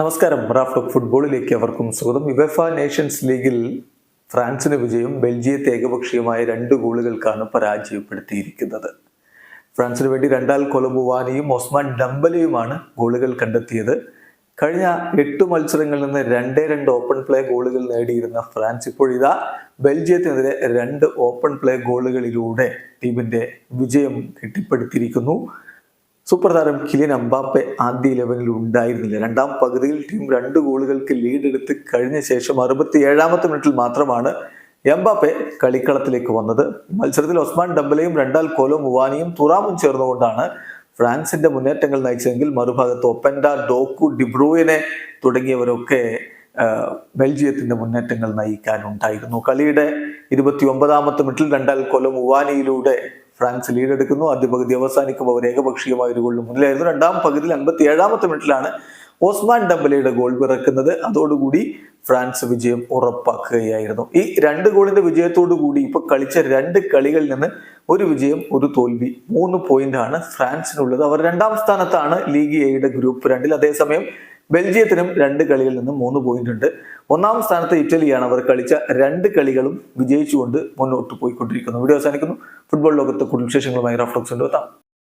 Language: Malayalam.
നമസ്കാരം. റാഫ്റ്റോ ഫുട്ബോളിലേക്ക് അവർക്കും സ്വാഗതം. യുവഫ നേഷൻസ് ലീഗിൽ ഫ്രാൻസിന് വിജയം ബെൽജിയത്തെ ഏകപക്ഷീയമായ രണ്ട് ഗോളുകൾക്കാണ് പരാജയപ്പെടുത്തിയിരിക്കുന്നത്. ഫ്രാൻസിന് വേണ്ടി രണ്ടാൽ കൊലബുവാനിയും ഒസ്മാൻ ഡംബലയുമാണ് ഗോളുകൾ കണ്ടെത്തിയത്. കഴിഞ്ഞ എട്ട് മത്സരങ്ങളിൽ നിന്ന് രണ്ടേ രണ്ട് ഓപ്പൺ പ്ലേ ഗോളുകൾ നേടിയിരുന്ന ഫ്രാൻസ് ഇപ്പോൾ ഇതാ ബെൽജിയത്തിനെതിരെ രണ്ട് ഓപ്പൺ പ്ലേ ഗോളുകളിലൂടെ ടീമിന്റെ വിജയം കെട്ടിപ്പടുത്തിയിരിക്കുന്നു സൂപ്പർ താരം കിലിയൻ അമ്പാപ്പെ ആദ്യ ഇലവനിൽ ഉണ്ടായിരുന്നില്ല. രണ്ടാം പകുതിയിൽ ടീം രണ്ട് ഗോളുകൾക്ക് ലീഡ് എടുത്ത് കഴിഞ്ഞ ശേഷം അറുപത്തി ഏഴാമത്തെ മിനിറ്റിൽ മാത്രമാണ് എംബാപ്പെ കളിക്കളത്തിലേക്ക് വന്നത്. മത്സരത്തിൽ ഒസ്മാൻ ഡംബലയും രണ്ടാൽ കോലോ മുവാനിയും തുറാമും ചേർന്നുകൊണ്ടാണ് ഫ്രാൻസിന്റെ മുന്നേറ്റങ്ങൾ നയിച്ചതെങ്കിൽ മറുഭാഗത്ത് ഒപ്പൻഡ ഡോക്കു ഡിബ്രൂയിനെ തുടങ്ങിയവരൊക്കെ ബെൽജിയത്തിന്റെ മുന്നേറ്റങ്ങൾ നയിക്കാനുണ്ടായിരുന്നു. കളിയുടെ ഇരുപത്തി ഒമ്പതാമത്തെ മിനിറ്റിൽ രണ്ടാൽ കൊല്ലം ഉവാനിയിലൂടെ ഫ്രാൻസ് ലീഡ് എടുക്കുന്നു ആദ്യ പകുതി അവസാനിക്കുമ്പോൾ അവർ ഏകപക്ഷീയമായ ഒരു ഗോളിന് മുന്നിലായിരുന്നു. രണ്ടാം പകുതിയിൽ അൻപത്തി ഏഴാമത്തെ മിനിറ്റിലാണ് ഓസ്മാൻ ഡംബലയുടെ ഗോൾ പിറക്കുന്നത്. അതോടുകൂടി ഫ്രാൻസ് വിജയം ഉറപ്പാക്കുകയായിരുന്നു. ഈ രണ്ട് ഗോളിന്റെ വിജയത്തോടു കൂടി ഇപ്പൊ കളിച്ച രണ്ട് കളികളിൽ നിന്ന് ഒരു വിജയം ഒരു തോൽവി മൂന്ന് പോയിന്റ് ആണ് ഫ്രാൻസിനുള്ളത്. അവർ രണ്ടാം സ്ഥാനത്താണ് ലീഗ് എയുടെ ഗ്രൂപ്പ് രണ്ടിൽ. അതേസമയം ബെൽജിയത്തിനും രണ്ട് കളിയിൽ നിന്നും മൂന്ന് പോയിന്റ് ഉണ്ട്. ഒന്നാം സ്ഥാനത്ത് ഇറ്റലിയാണ് അവർ കളിച്ച രണ്ട് കളികളും വിജയിച്ചുകൊണ്ട് മുന്നോട്ട് പോയിക്കൊണ്ടിരിക്കുന്നു. വീഡിയോ അവസാനിക്കുന്നു. ഫുട്ബോൾ ലോകത്ത് കൂടുതൽ വിശേഷങ്ങളുമായി റഫ്ലക്സ് എത്താം.